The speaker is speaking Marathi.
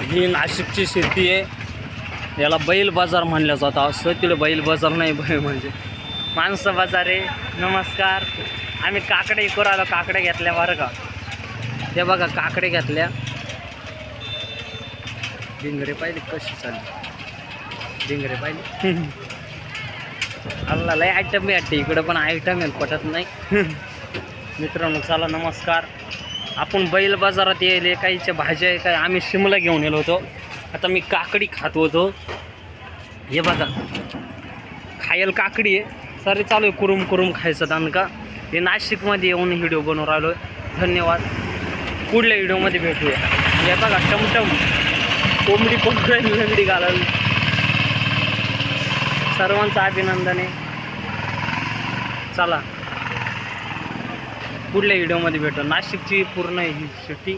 ही नाशिकची शेती आहे. याला बैल बाजार म्हणलं जातं असं तिला बैल बाजार नाही बैल म्हणजे. माणसं बाजार आहे. नमस्कार. आम्ही काकडे इकून आलो काकडे घेतल्या बरं का? ते बघा काकडे घेतल्या. डिंगरे पाहिले कशी चालली? डिंगरे पाहिले? अल्ला लय आयटम भेटते इकडं पण आयटम आहे पटत नाही. मित्रांनो चला नमस्कार. आपण बैल बाजारात यायले काहीच्या भाज्या आहे काय आम्ही शिमला घेऊन येलो होतो. आता मी काकडी खात होतो. हे बघा. खायल काकडी आहे. सारे चालू आहे कुरुम कुरुम खायचं दानका हे नाशिकमध्ये येऊन व्हिडिओ बनवून राहिलो धन्यवाद. पुढल्या व्हिडिओमध्ये भेटूया. हे बघा टमटम कोंबडी कोंबडी लंगडी घालायला सर्वांचं अभिनंदन आहे. चला. पुढल्या व्हिडिओमध्ये भेटू. नाशिकची पूर्ण ही सिटी